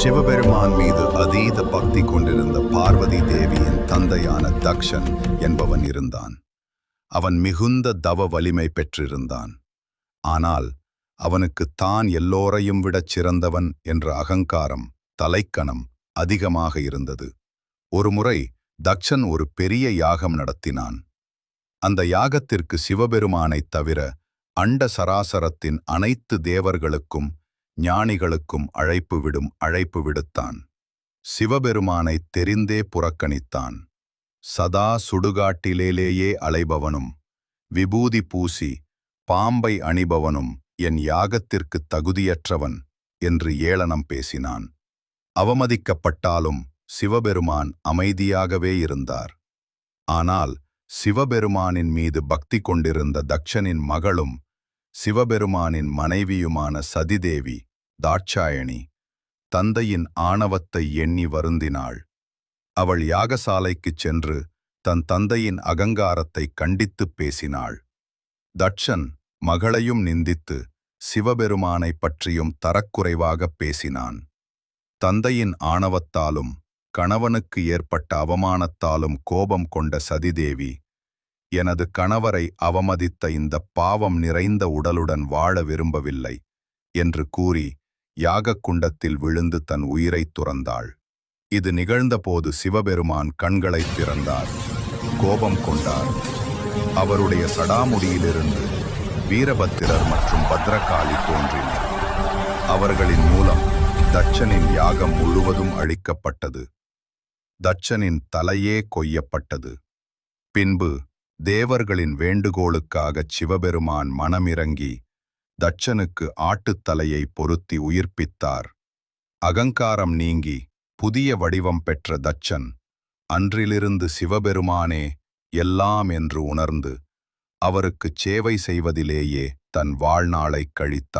சிவபெருமான் மீது அதீத பக்தி கொண்டிருந்த பார்வதி தேவியின் தந்தையான தக்ஷன் என்பவன் இருந்தான். அவன் மிகுந்த தவ வலிமை பெற்றிருந்தான். ஆனால் அவனுக்கு தான் எல்லோரையும் விடச் சிறந்தவன் என்ற அகங்காரம் தலைக்கணம் அதிகமாக இருந்தது. ஒருமுறை தக்ஷன் ஒரு பெரிய யாகம் நடத்தினான். அந்த யாகத்திற்கு சிவபெருமானைத் தவிர அண்ட சராசரத்தின் அனைத்து தேவர்களுக்கும் ஞானிகளுக்கும் அழைப்பு விடும் அழைப்பு விடுத்தான். சிவபெருமானைத் தெரிந்தே புறக்கணித்தான். சதா சுடுகாட்டிலேலேயே அலைபவனும் விபூதி பூசி பாம்பை அணிபவனும் என் யாகத்திற்குத் தகுதியற்றவன் என்று ஏளனம் பேசினான். அவமதிக்கப்பட்டாலும் சிவபெருமான் அமைதியாகவே இருந்தார். ஆனால் சிவபெருமானின் மீது பக்தி கொண்டிருந்த தக்ஷனின் மகளும் சிவபெருமானின் மனைவியுமான சதிதேவி தாட்சாயணி தந்தையின் ஆணவத்தை எண்ணி வருந்தினாள். அவள் யாகசாலைக்குச் சென்று தன் தந்தையின் அகங்காரத்தை கண்டித்துப் பேசினாள். தட்சன் மகளையும் நிந்தித்து சிவபெருமானைப் பற்றியும் தரக்குறைவாகப் பேசினான். தந்தையின் ஆணவத்தாலும் கணவனுக்கு ஏற்பட்ட அவமானத்தாலும் கோபம் கொண்ட சதிதேவி எனது கணவரை அவமதித்த இந்த பாவம் நிறைந்த உடலுடன் வாழ விரும்பவில்லை என்று கூறி யாகக் குண்டத்தில் விழுந்து தன் உயிரைத் துறந்தாள். இது நிகழ்ந்தபோது சிவபெருமான் கண்களைத் திறந்தார். கோபம் கொண்டார். அவருடைய சடாமுடியிலிருந்து வீரபத்திரர் மற்றும் பத்ரகாளி தோன்றினர். அவர்களின் மூலம் தட்சனின் யாகம் முழுவதும் அழிக்கப்பட்டது. தட்சனின் தலையே கொய்யப்பட்டது. பின்பு தேவர்களின் வேண்டுகோளுக்காகச் சிவபெருமான் மனமிறங்கி தட்சனுக்கு ஆட்டுத்தலையை பொருத்தி உயிர்ப்பித்தார். அகங்காரம் நீங்கி புதிய வடிவம் பெற்ற தட்சன் அன்றிலிருந்து சிவபெருமானே எல்லாம் என்று உணர்ந்து அவருக்குச் சேவை செய்வதிலேயே தன் வாழ்நாளைக் கழித்தான்.